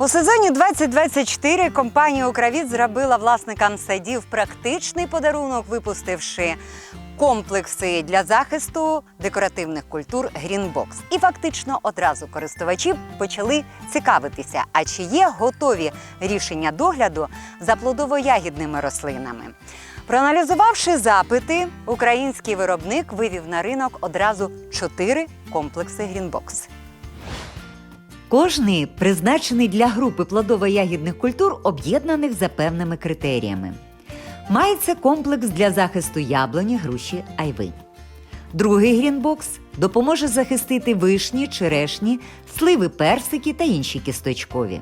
У сезоні 2024 компанія Укравіт зробила власникам садів практичний подарунок, випустивши комплекси для захисту декоративних культур Greenbox. І фактично одразу користувачі почали цікавитися, а чи є готові рішення догляду за плодово-ягідними рослинами. Проаналізувавши запити, український виробник вивів на ринок одразу чотири комплекси Greenbox. Кожний призначений для групи плодово-ягідних культур, об'єднаних за певними критеріями. Мається комплекс для захисту яблуні, груші, айви. Другий грінбокс допоможе захистити вишні, черешні, сливи, персики та інші кісточкові.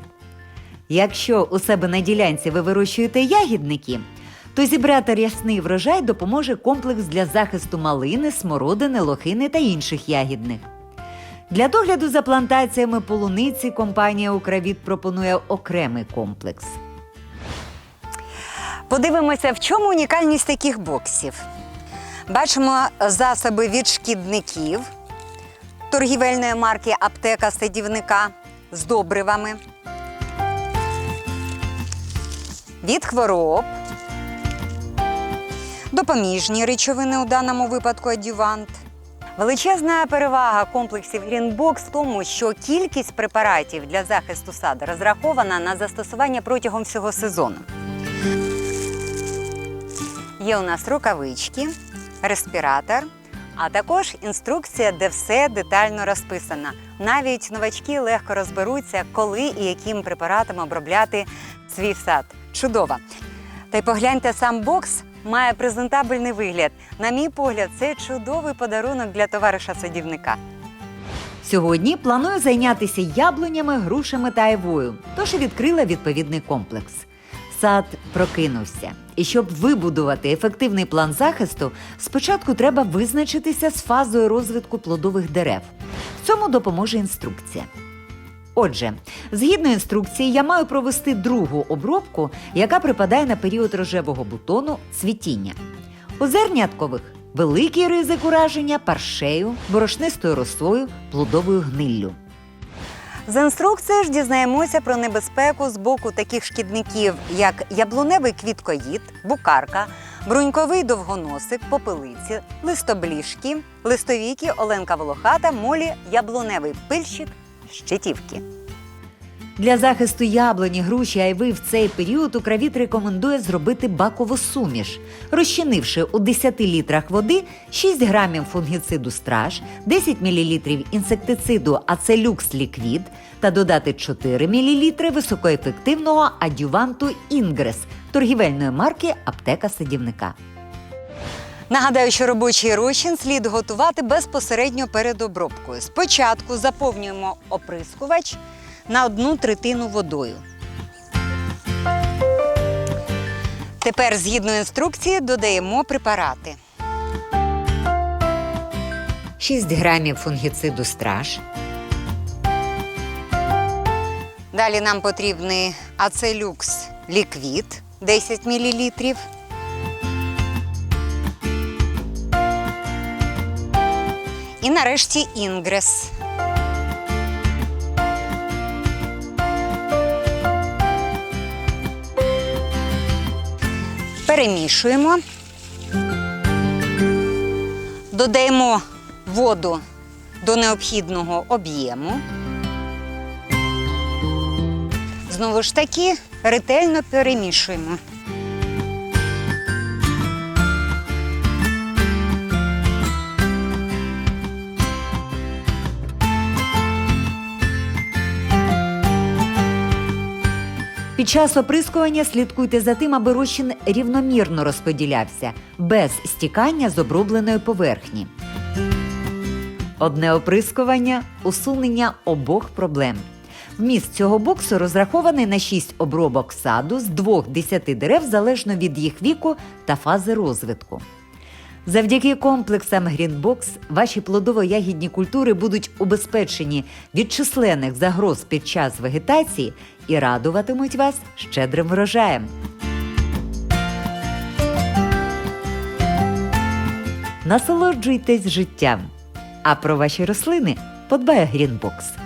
Якщо у себе на ділянці ви вирощуєте ягідники, то зібрати рясний врожай допоможе комплекс для захисту малини, смородини, лохини та інших ягідних. Для догляду за плантаціями полуниці компанія Укравіт пропонує окремий комплекс. Подивимося, в чому унікальність таких боксів. Бачимо засоби від шкідників торгівельної марки Аптека садівника з добривами. Від хвороб. Допоміжні речовини у даному випадку адювант. Величезна перевага комплексів Greenbox в тому, що кількість препаратів для захисту саду розрахована на застосування протягом всього сезону. Є у нас рукавички, респіратор, а також інструкція, де все детально розписано. Навіть новачки легко розберуться, коли і яким препаратом обробляти свій сад. Чудово! Та й погляньте, сам бокс має презентабельний вигляд. На мій погляд, це чудовий подарунок для товариша садівника. Сьогодні планую зайнятися яблунями, грушами та айвою, тож і відкрила відповідний комплекс. Сад прокинувся. І щоб вибудувати ефективний план захисту, спочатку треба визначитися з фазою розвитку плодових дерев. В цьому допоможе інструкція. Отже, згідно інструкції, я маю провести другу обробку, яка припадає на період рожевого бутону цвітіння. У зерняткових великий ризик ураження паршею, борошнистою росою, плодовою гниллю. З інструкції ж дізнаємося про небезпеку з боку таких шкідників, як яблуневий квіткоїд, букарка, бруньковий довгоносик, попелиці, листобліжки, листовіки, оленка волохата, молі, яблуневий пильщик, щитівки. Для захисту яблуні, груші, айви в цей період Укравіт рекомендує зробити бакову суміш, розчинивши у 10 літрах води 6 грамів фунгіциду страж, 10 мл інсектициду Ацелюкс ліквід та додати 4 мл високоефективного адюванту Інгрес торгівельної марки Аптека садівника. Нагадаю, що робочий розчин слід готувати безпосередньо перед обробкою. Спочатку заповнюємо оприскувач на одну третину водою. Тепер, згідно інструкції, додаємо препарати. 6 грамів фунгіциду страж, Далі нам потрібний ацелюкс ліквід 10 мл. І нарешті інгрес. Перемішуємо. Додаємо воду до необхідного об'єму. Знову ж таки, ретельно перемішуємо. Під час оприскування слідкуйте за тим, аби розчин рівномірно розподілявся, без стікання з обробленої поверхні. Одне оприскування усунення обох проблем. Вміст цього боксу розрахований на 6 обробок саду з 2-10 дерев залежно від їх віку та фази розвитку. Завдяки комплексам Greenbox ваші плодово-ягідні культури будуть убезпечені від численних загроз під час вегетації і радуватимуть вас щедрим врожаєм. Насолоджуйтесь життям. А про ваші рослини подбає Greenbox.